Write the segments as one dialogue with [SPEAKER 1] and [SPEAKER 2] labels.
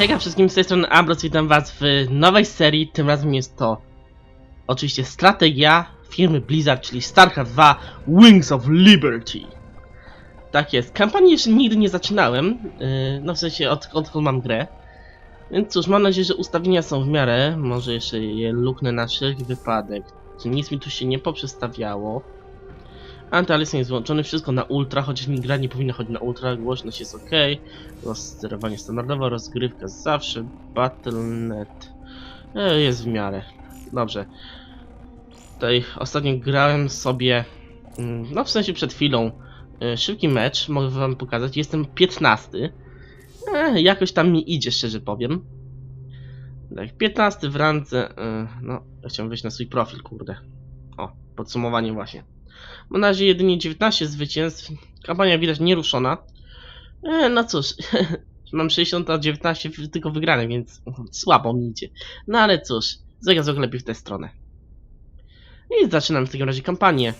[SPEAKER 1] Hejka wszystkim, z tej strony Ambros, witam was w nowej serii, tym razem jest to oczywiście strategia firmy Blizzard, czyli StarCraft 2 Wings of Liberty. Tak jest, kampanii jeszcze nigdy nie zaczynałem, yy, no w sensie od, odkąd mam grę. Więc cóż, mam nadzieję, że ustawienia są w miarę, może jeszcze je luknę na wszelki wypadek. Czy nic mi tu się nie poprzestawiało. Antyaliasing jest włączony, wszystko na ultra, chociaż mi gra nie powinna chodzić na ultra, głośność jest ok. Sterowanie standardowe, rozgrywka zawsze, Battle.net e, jest w miarę. Dobrze. Tutaj ostatnio grałem sobie, mm, no w sensie przed chwilą, e, szybki mecz, mogę wam pokazać, jestem 15. E, jakoś tam mi idzie, szczerze powiem. Tak, 15 w randze, e, no, ja chciałem wejść na swój profil, kurde. O, podsumowanie właśnie. Mam na razie jedynie 19 zwycięstw, kampania widać nieruszona. E, no cóż, mam 60, a 19 w- tylko wygranych, więc słabo mi idzie. No ale cóż, zagrać lepiej w tę stronę. I zaczynam w takim razie kampanię.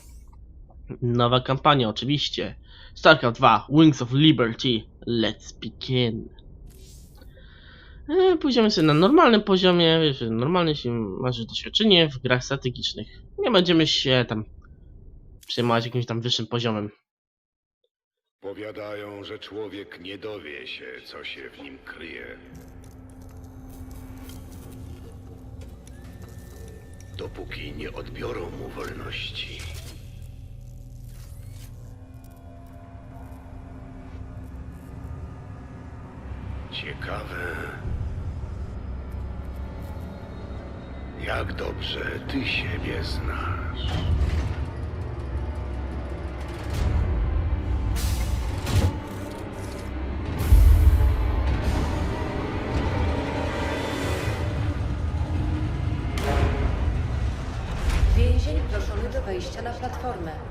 [SPEAKER 1] Nowa kampania oczywiście. StarCraft 2 Wings of Liberty. Let's begin. E, Pójdziemy sobie na normalnym poziomie, wiesz, normalnie się masz doświadczenie w grach strategicznych. Nie będziemy się tam przejmować jakimś tam wyższym poziomem.
[SPEAKER 2] Powiadają, że człowiek nie dowie się, co się w nim kryje. Dopóki nie odbiorą mu wolności. Ciekawe. Jak dobrze ty siebie znasz.
[SPEAKER 3] Wejścia na platformę.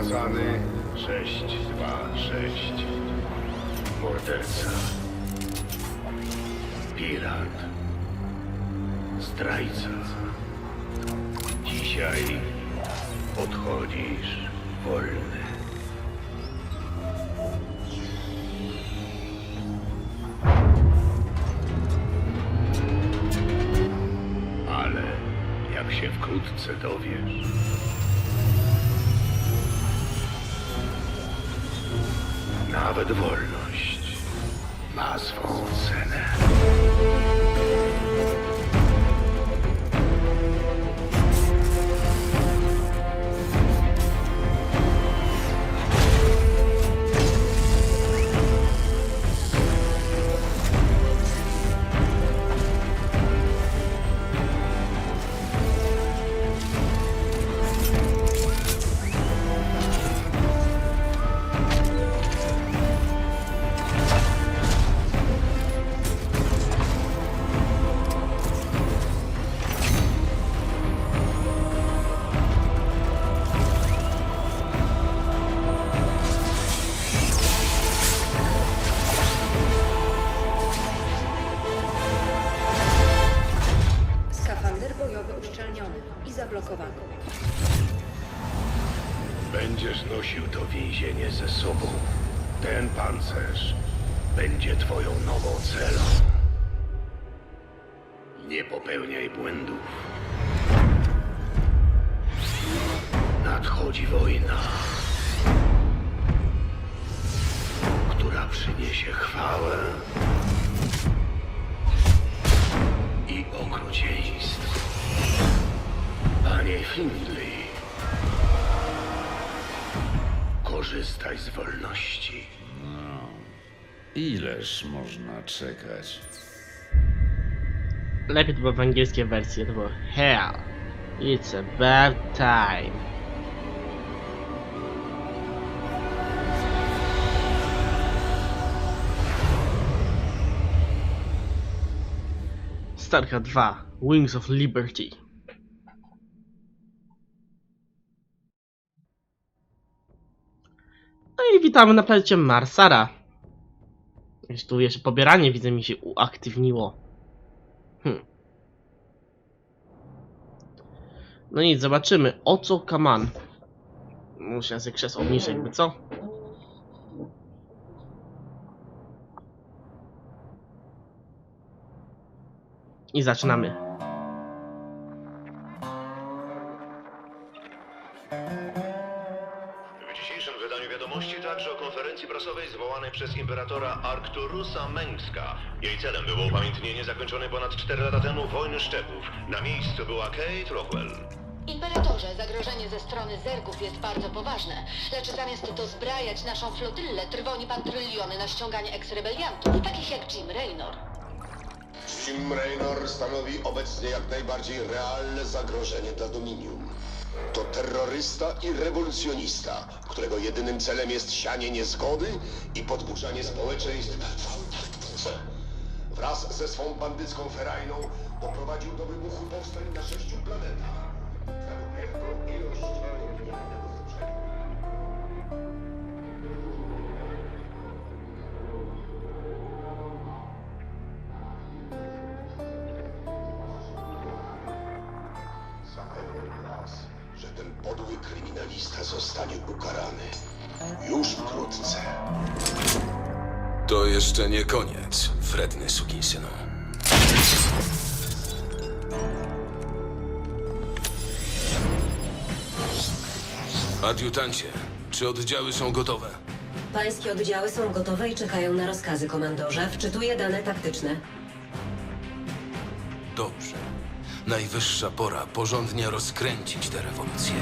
[SPEAKER 2] Skazany 626. Morderca. Pirat. Zdrajca. Dzisiaj odchodzisz wolny. Ale jak się wkrótce dowiesz, Nawet wolność ma swą cenę. Popełniaj błędów. Nadchodzi wojna, która przyniesie chwałę i okrucieństwo. Panie Findlay, korzystaj z wolności.
[SPEAKER 4] Ileż można czekać?
[SPEAKER 1] Lepiej to było w angielskiej wersji, to było Hell, it's about time. StarCraft 2 Wings of Liberty. No i witamy na planecie Marsara. Jeszcze tu jeszcze pobieranie widzę mi się uaktywniło. Hmm. No nic, zobaczymy o co kaman. Muszę sobie krzesło obniżyć, jakby co? I zaczynamy.
[SPEAKER 5] Przez imperatora Arcturusa Mengska. Jej celem było upamiętnienie zakończonej ponad 4 lata temu wojny szczepów. Na miejscu była Kate Rockwell.
[SPEAKER 6] Imperatorze, zagrożenie ze strony zergów jest bardzo poważne, lecz zamiast dozbrajać naszą flotyllę, trwoni pan tryliony na ściąganie eks-rebeliantów, takich jak Jim Raynor.
[SPEAKER 7] Jim Raynor stanowi obecnie jak najbardziej realne zagrożenie dla Dominium. To terrorysta i rewolucjonista, którego jedynym celem jest sianie niezgody i podburzanie społeczeństw. Wraz ze swą bandycką ferajną doprowadził do wybuchu powstań na sześciu planetach. Ilość kryminalista zostanie ukarany. Już wkrótce.
[SPEAKER 4] To jeszcze nie koniec, wredny sukinsynu. Adiutancie, czy oddziały są gotowe?
[SPEAKER 8] Pańskie oddziały są gotowe i czekają na rozkazy, komandorze. Wczytuję dane taktyczne.
[SPEAKER 4] Dobrze. Najwyższa pora porządnie rozkręcić tę rewolucję.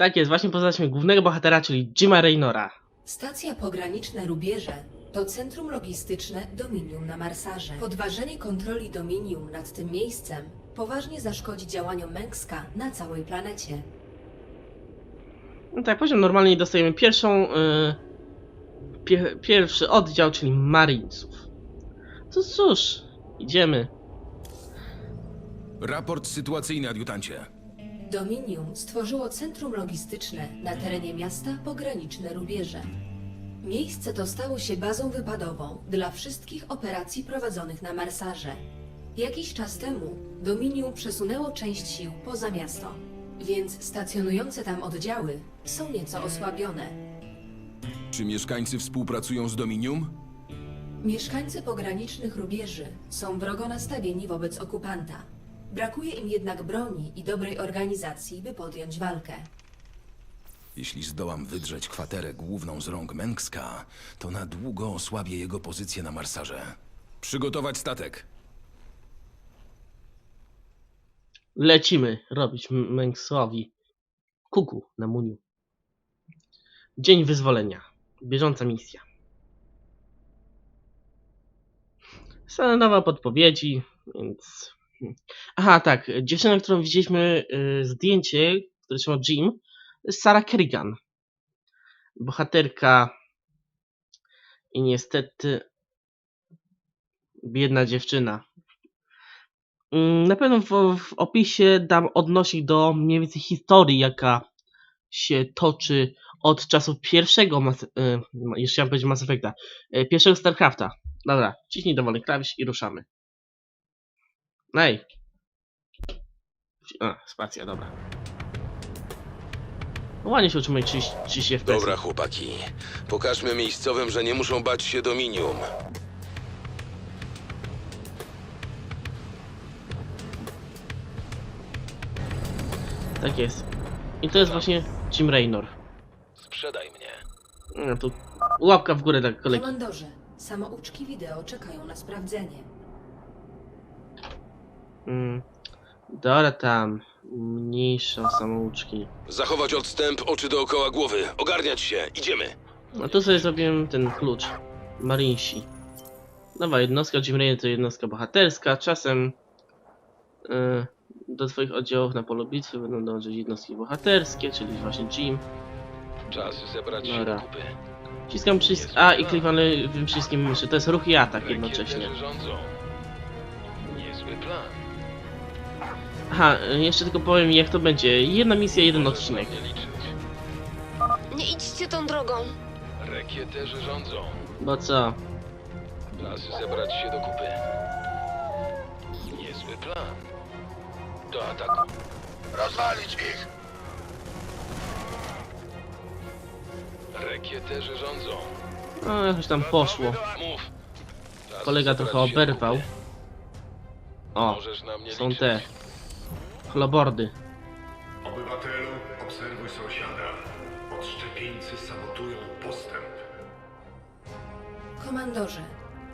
[SPEAKER 1] Tak jest, właśnie poznaliśmy głównego bohatera, czyli Jima Raynora.
[SPEAKER 9] Stacja pograniczna Rubierze to centrum logistyczne Dominium na Marsarze. Podważenie kontroli Dominium nad tym miejscem poważnie zaszkodzi działaniom Mengska na całej planecie.
[SPEAKER 1] No tak, poziom normalnie dostajemy pierwszą, yy, pie, pierwszy oddział, czyli Marinesów. To cóż, idziemy.
[SPEAKER 4] Raport sytuacyjny, adiutancie.
[SPEAKER 9] Dominium stworzyło centrum logistyczne na terenie miasta pograniczne Rubierze. Miejsce to stało się bazą wypadową dla wszystkich operacji prowadzonych na Marsarze. Jakiś czas temu Dominium przesunęło część sił poza miasto, więc stacjonujące tam oddziały są nieco osłabione.
[SPEAKER 4] Czy mieszkańcy współpracują z Dominium?
[SPEAKER 9] Mieszkańcy pogranicznych rubieży są wrogo nastawieni wobec okupanta. Brakuje im jednak broni i dobrej organizacji, by podjąć walkę.
[SPEAKER 4] Jeśli zdołam wydrzeć kwaterę główną z rąk Mengska, to na długo osłabię jego pozycję na Marsarze. Przygotować statek.
[SPEAKER 1] Lecimy robić M- Mengsowi kuku na muniu. Dzień wyzwolenia. Bieżąca misja. Same nowe podpowiedzi, więc... Aha, tak. Dziewczyna, którą widzieliśmy y, zdjęcie, które trzymał Jim, to jest Sarah Kerrigan. Bohaterka i niestety biedna dziewczyna. Mm, Na pewno w, w opisie dam odnośnik do mniej więcej historii, jaka się toczy od czasów pierwszego, Mass, y, jeszcze chciałem powiedzieć Mass Effecta, y, pierwszego StarCrafta. Dobra, ciśnij dowolny klawisz i ruszamy. Ej! A, spacja, dobra. Ładnie się utrzymuje 30, 30 FPS.
[SPEAKER 10] Dobra, chłopaki. Pokażmy miejscowym, że nie muszą bać się Dominium.
[SPEAKER 1] Tak jest. I to jest właśnie Jim Raynor.
[SPEAKER 10] Sprzedaj mnie.
[SPEAKER 1] No, tu łapka w górę dla kolegi.
[SPEAKER 9] Komandorze, samouczki wideo czekają na sprawdzenie.
[SPEAKER 1] Mm. Dobra tam. Mniejsze samouczki.
[SPEAKER 10] Zachować odstęp, oczy dookoła głowy. Ogarniać się. Idziemy.
[SPEAKER 1] No tu sobie zrobiłem ten klucz. Marinsi. Nowa jednostka, Jim Raynor to jednostka bohaterska. Czasem y, do twoich oddziałów na polu bitwy będą dążyć jednostki bohaterskie, czyli właśnie Jim.
[SPEAKER 10] Czas zebrać się
[SPEAKER 1] Dobra.
[SPEAKER 10] do kupy.
[SPEAKER 1] Wciskam przycisk A i klikam lewym przyciskiem myszy. To jest ruch i atak jednocześnie.
[SPEAKER 5] Niezły plan.
[SPEAKER 1] Aha, jeszcze tylko powiem jak to będzie. Jedna misja, jeden odcinek.
[SPEAKER 11] Nie idźcie tą drogą.
[SPEAKER 5] Rekieterzy rządzą.
[SPEAKER 1] Bo co?
[SPEAKER 5] Czas zebrać się do kupy. Niezły plan. Do ataku.
[SPEAKER 2] Rozwalić ich!
[SPEAKER 5] Rekieterzy rządzą.
[SPEAKER 1] No, jakoś tam poszło.
[SPEAKER 5] Mów.
[SPEAKER 1] Kolega
[SPEAKER 5] zebrać
[SPEAKER 1] trochę
[SPEAKER 5] się do
[SPEAKER 1] oberwał.
[SPEAKER 5] kupy.
[SPEAKER 1] O,
[SPEAKER 5] Możesz na mnie
[SPEAKER 1] są
[SPEAKER 5] liczyć.
[SPEAKER 1] te holobordy.
[SPEAKER 2] Obywatelu, obserwuj sąsiada. Odszczepieńcy sabotują postęp.
[SPEAKER 9] Komandorze,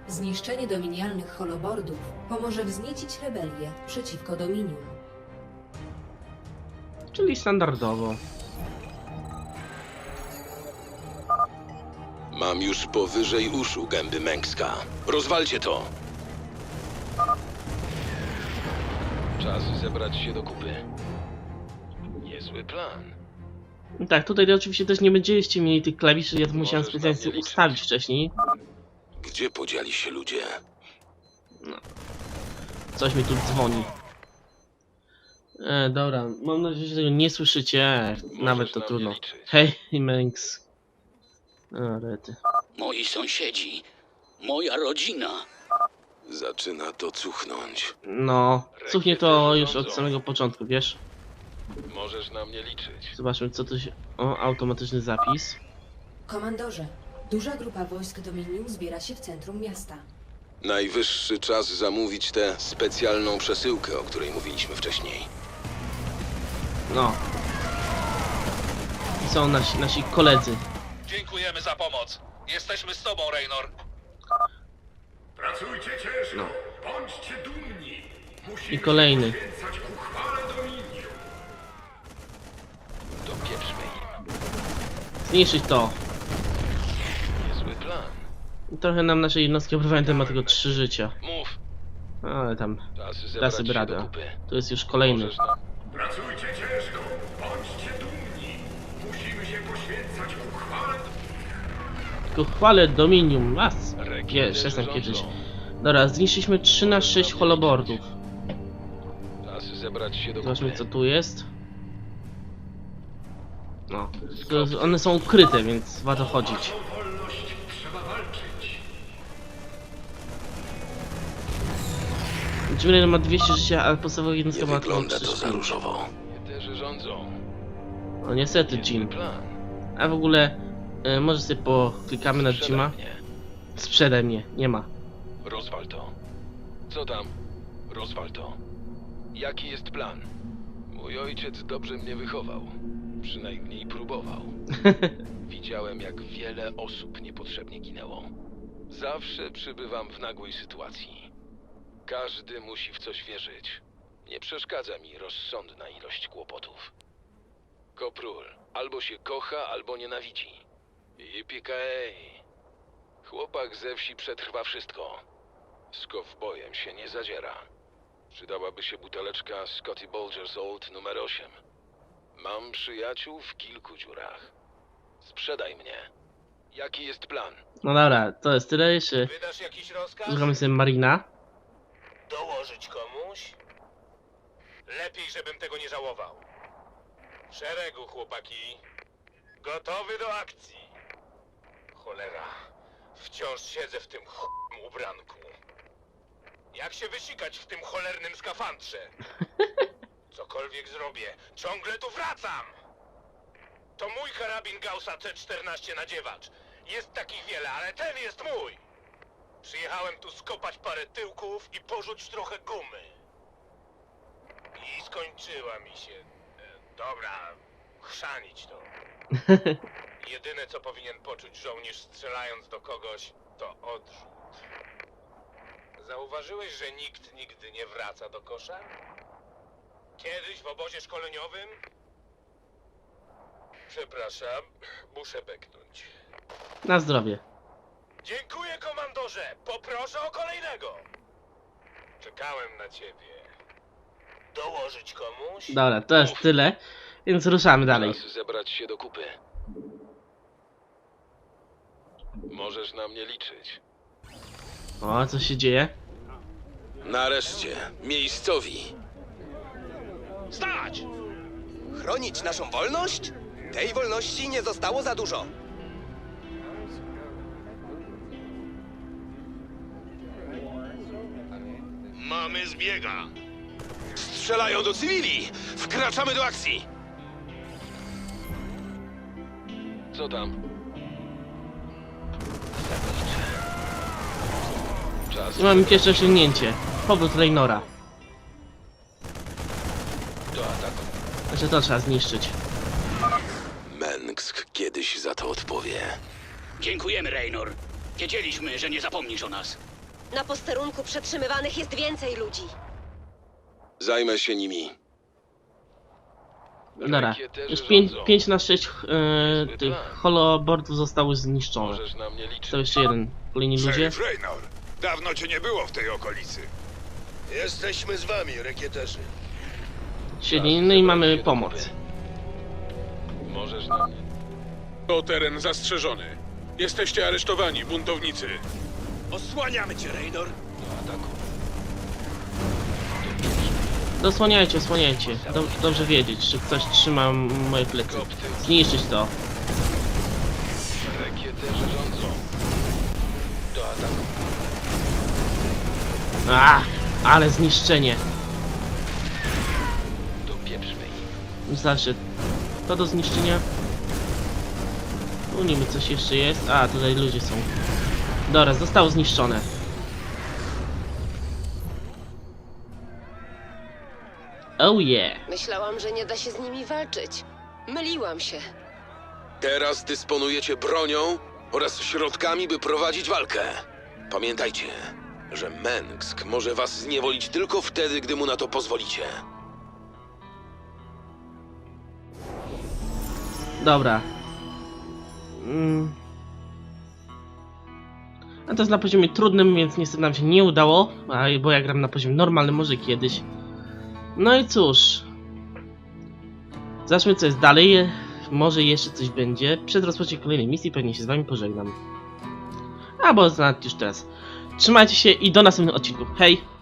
[SPEAKER 9] zniszczenie dominialnych holobordów pomoże wzniecić rebelię przeciwko Dominium.
[SPEAKER 1] Czyli standardowo.
[SPEAKER 10] Mam już powyżej uszu gęby Mengska. Rozwalcie to!
[SPEAKER 5] Czas zebrać się do kupy. Niezły plan.
[SPEAKER 1] Tak, tutaj oczywiście też nie będziecie mieli tych klawiszy, ja to musiałem
[SPEAKER 5] Możesz
[SPEAKER 1] specjalnie sobie ustawić wcześniej.
[SPEAKER 10] Gdzie podzieli się ludzie?
[SPEAKER 1] Coś mi tu dzwoni. E, dobra, mam nadzieję, że tego nie słyszycie. E, Nawet to
[SPEAKER 5] na mnie
[SPEAKER 1] trudno.
[SPEAKER 5] liczyć.
[SPEAKER 1] Hej, Mengs. O, rety.
[SPEAKER 12] Moi sąsiedzi, moja rodzina.
[SPEAKER 10] Zaczyna to cuchnąć.
[SPEAKER 1] No, cuchnie to już od samego początku, wiesz?
[SPEAKER 5] Możesz na mnie liczyć.
[SPEAKER 1] Zobaczmy, co to się... O, automatyczny zapis.
[SPEAKER 9] Komandorze, duża grupa wojsk Dominium zbiera się w centrum miasta.
[SPEAKER 10] Najwyższy czas zamówić tę specjalną przesyłkę, o której mówiliśmy wcześniej.
[SPEAKER 1] No. I są nasi, nasi koledzy.
[SPEAKER 13] Dziękujemy za pomoc. Jesteśmy z tobą, Raynor.
[SPEAKER 2] Pracujcie ciężko, bądźcie dumni. Musimy
[SPEAKER 1] I kolejny.
[SPEAKER 2] poświęcać ku chwale Dominium.
[SPEAKER 5] Dopieprzmy im.
[SPEAKER 1] Zniszczyć to.
[SPEAKER 5] Niezły plan.
[SPEAKER 1] Trochę nam nasze jednostki opowiadają na temat tego trzy życia.
[SPEAKER 5] Mów.
[SPEAKER 1] Ale tam,
[SPEAKER 5] Czas
[SPEAKER 1] da
[SPEAKER 5] zebrać
[SPEAKER 1] sobie
[SPEAKER 5] się do
[SPEAKER 1] radę.
[SPEAKER 5] kupy.
[SPEAKER 1] To jest już kolejny.
[SPEAKER 5] Na...
[SPEAKER 2] Pracujcie ciężko, bądźcie dumni. Musimy się poświęcać ku chwale
[SPEAKER 1] Tylko chwalę Dominium. Was.
[SPEAKER 5] Rekieterzy
[SPEAKER 1] Wiesz, jestem
[SPEAKER 5] rządzą.
[SPEAKER 1] kiedyś. Dobra, zniszczyliśmy 3 na 6 holobordów.
[SPEAKER 5] Czas zebrać się do
[SPEAKER 1] Zobaczmy co tu jest. No, to one są ukryte, więc warto chodzić. Jimmy ma 200 życia, ale podstawowa
[SPEAKER 10] Nie
[SPEAKER 1] jednostka ma tylko
[SPEAKER 10] wygląda to za
[SPEAKER 1] 300.
[SPEAKER 10] różowo.
[SPEAKER 5] Rządzą.
[SPEAKER 1] No niestety Jim. A w ogóle, e, może sobie poklikamy na Jima? Sprzedaj mnie, nie ma.
[SPEAKER 5] Rozwal to. Co tam? Rozwal to. Jaki jest plan? Mój ojciec dobrze mnie wychował. Przynajmniej próbował. Widziałem, jak wiele osób niepotrzebnie ginęło. Zawsze przybywam w nagłej sytuacji. Każdy musi w coś wierzyć. Nie przeszkadza mi rozsądna ilość kłopotów. Koprul albo się kocha, albo nienawidzi. Yippee Chłopak ze wsi przetrwa wszystko. Z kowbojem się nie zadziera. Przydałaby się buteleczka Scotty Bolger's Old numer 8. Mam przyjaciół w kilku dziurach. Sprzedaj mnie. Jaki jest plan?
[SPEAKER 1] No dobra, to jest tyle jeszcze.
[SPEAKER 13] Wydasz jakiś rozkaz?
[SPEAKER 1] Szukamy sobie Marina.
[SPEAKER 13] Dołożyć komuś? Lepiej, żebym tego nie żałował. W szeregu, chłopaki. Gotowy do akcji. Cholera. Wciąż siedzę w tym ch**im ubranku. Jak się wysikać w tym cholernym skafandrze? Cokolwiek zrobię, ciągle tu wracam! To mój karabin Gaussa C14 nadziewacz. Jest takich wiele, ale ten jest mój! Przyjechałem tu skopać parę tyłków i porzuć trochę gumy. I skończyła mi się. E, dobra, chrzanić to. Jedyne co powinien poczuć żołnierz strzelając do kogoś, to odrzut. Zauważyłeś, że nikt nigdy nie wraca do kosza? Kiedyś w obozie szkoleniowym? Przepraszam, muszę beknąć.
[SPEAKER 1] Na zdrowie.
[SPEAKER 13] Dziękuję, komandorze! Poproszę o kolejnego! Czekałem na ciebie. Dołożyć komuś?
[SPEAKER 1] Dobra, to jest tyle. Więc ruszamy dalej.
[SPEAKER 5] Czas zebrać się do kupy.
[SPEAKER 10] Możesz na mnie liczyć.
[SPEAKER 1] O, co się dzieje?
[SPEAKER 10] Nareszcie, miejscowi.
[SPEAKER 13] Stać!
[SPEAKER 14] Chronić naszą wolność? Tej wolności nie zostało za dużo.
[SPEAKER 13] Mamy zbiega.
[SPEAKER 10] Strzelają do cywili! Wkraczamy do akcji! Co tam?
[SPEAKER 1] I mamy pierwsze osiągnięcie. Powrót Raynora.
[SPEAKER 10] do ataku.
[SPEAKER 1] Znaczy to trzeba zniszczyć.
[SPEAKER 10] Mengsk kiedyś za to odpowie.
[SPEAKER 12] Dziękujemy, Raynor. Wiedzieliśmy, że nie zapomnisz o nas.
[SPEAKER 11] Na posterunku przetrzymywanych jest więcej ludzi.
[SPEAKER 10] Zajmę się nimi.
[SPEAKER 1] Dobra,
[SPEAKER 10] Rakieterzy
[SPEAKER 1] już 5,
[SPEAKER 10] rządzą.
[SPEAKER 1] 5 na 6 e, tych holoboardów zostały zniszczone.
[SPEAKER 10] Możesz na mnie liczyć.
[SPEAKER 1] To jeszcze jeden. Kolejni ludzie.
[SPEAKER 13] Sheriff Raynor, dawno cię nie było w tej okolicy.
[SPEAKER 2] Jesteśmy z wami, rekieterzy.
[SPEAKER 1] Siedzi, no i mamy pomoc.
[SPEAKER 10] Możesz na mnie.
[SPEAKER 13] To teren zastrzeżony. Jesteście aresztowani, buntownicy.
[SPEAKER 14] Osłaniamy cię, Raynor.
[SPEAKER 10] Do ataku.
[SPEAKER 1] Dosłaniajcie, osłaniajcie. Dob dobrze wiedzieć, że ktoś trzyma moje plecy. Zniszczyć to.
[SPEAKER 10] Rakieterzy rządzą. Do ataku.
[SPEAKER 1] A, ale zniszczenie.
[SPEAKER 10] Dopieprzmy ich.
[SPEAKER 1] Znaczy, to do zniszczenia. Tu niby coś jeszcze jest. A, tutaj ludzie są. Dobra, zostało zniszczone. Oh yeah.
[SPEAKER 11] Myślałam, że nie da się z nimi walczyć. Myliłam się.
[SPEAKER 10] Teraz dysponujecie bronią oraz środkami, by prowadzić walkę. Pamiętajcie, że Mengsk może was zniewolić tylko wtedy, gdy mu na to pozwolicie.
[SPEAKER 1] Dobra. Mm. A to jest na poziomie trudnym, więc niestety nam się nie udało, bo ja gram na poziomie normalnym, może kiedyś. No i cóż. Zobaczmy co jest dalej. Może jeszcze coś będzie. Przed rozpoczęciem kolejnej misji pewnie się z wami pożegnam. Albo nawet już teraz. Trzymajcie się i do następnych odcinków. Hej!